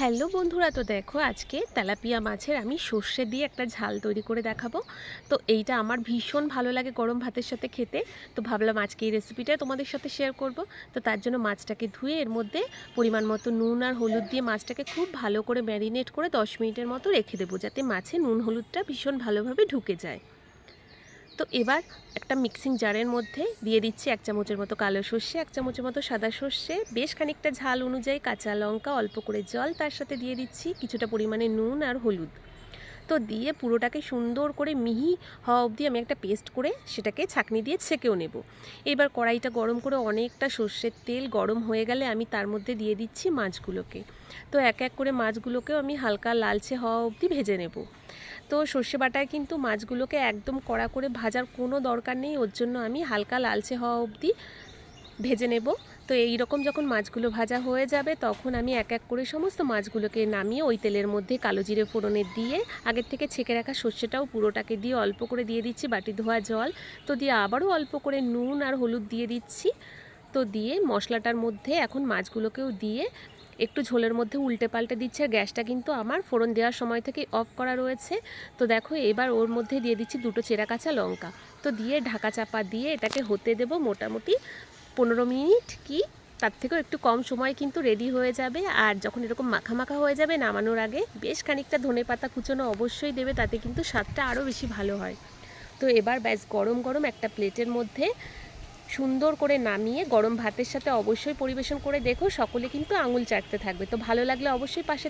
Hello বন্ধুরা, তো দেখো আজকে তেলাপিয়া মাছের আমি সর্ষে দিয়ে একটা ঝাল তৈরি করে দেখাবো। তো এইটা আমার ভীষণ ভালো লাগে গরম ভাতের সাথে খেতে। তো ভাবলাম আজকে এই রেসিপিটা তোমাদের সাথে শেয়ার করব। তো তার জন্য মাছটাকে ধুয়ে এর মধ্যে পরিমাণ মতো নুন আর হলুদ দিয়ে মাছটাকে খুব ভালো করে ম্যারিনেট করে দশ মিনিটের মতো রেখে দেবো, যাতে মাছে নুন হলুদটা ভীষণ ভালোভাবে ঢুকে যায়। তো এবার একটা মিক্সিং জারের মধ্যে দিয়ে দিচ্ছি এক চামচের মতো কালো সর্ষে, এক চামচের মতো সাদা সর্ষে, বেশ খানিকটা ঝাল অনুযায়ী কাঁচা লঙ্কা, অল্প করে জল তার সাথে দিয়ে দিচ্ছি কিছুটা পরিমাণে নুন আর হলুদ। তো দিয়ে পুরোটাকে সুন্দর করে মিহি হওয়া অবধি আমি একটা পেস্ট করে সেটাকে ছাঁকনি দিয়ে ছেঁকেও নেব। এবার কড়াইটা গরম করে অনেকটা সর্ষের তেল গরম হয়ে গেলে আমি তার মধ্যে দিয়ে দিচ্ছি মাছগুলোকে। তো এক এক করে মাছগুলোকেও আমি হালকা লালচে হওয়া অবধি ভেজে নেব। তো সর্ষে বাটায় কিন্তু মাছগুলোকে একদম কড়া করে ভাজার কোনো দরকার নেই। ওর জন্য আমি হালকা লালচে হওয়া অবধি ভেজে নেব। তো এই রকম যখন মাছগুলো ভাজা হয়ে যাবে, তখন আমি এক এক করে সমস্ত মাছগুলোকে নামিয়ে ওই তেলের মধ্যে কালো জিরে ফোড়নে দিয়ে, আগের থেকে ছেঁকে রাখা সর্ষেটাও পুরোটাকে দিয়ে অল্প করে দিয়ে দিচ্ছি বাটি ধোয়া জল। তো দিয়ে আবারও অল্প করে নুন আর হলুদ দিয়ে দিচ্ছি। তো দিয়ে মশলাটার মধ্যে এখন মাছগুলোকেও দিয়ে একটু ঝোলের মধ্যে উল্টে পাল্টে দিচ্ছে, আর গ্যাসটা কিন্তু আমার ফোড়ন দেওয়ার সময় থেকে অফ করা রয়েছে। তো দেখো, এবার ওর মধ্যে দিয়ে দিচ্ছি দুটো চেরা কাঁচা লঙ্কা। তো দিয়ে ঢাকা চাপা দিয়ে এটাকে হতে দেব মোটামুটি পনেরো মিনিট কি, তার থেকেও একটু কম সময় কিন্তু রেডি হয়ে যাবে। আর যখন এরকম মাখা মাখা হয়ে যাবে নামানোর আগে, বেশ খানিকটা ধনে পাতা কুচোনো অবশ্যই দেবে, তাতে কিন্তু স্বাদটা আরও বেশি ভালো হয়। তো এবার ব্যাস গরম গরম একটা প্লেটের মধ্যে সুন্দর করে নামিয়ে গরম ভাতের সাথে অবশ্যই পরিবেশন করে দেখো। সকলে কিন্তু আঙুল চাটতে থাকবে। তো ভালো লাগলে অবশ্যই পাশে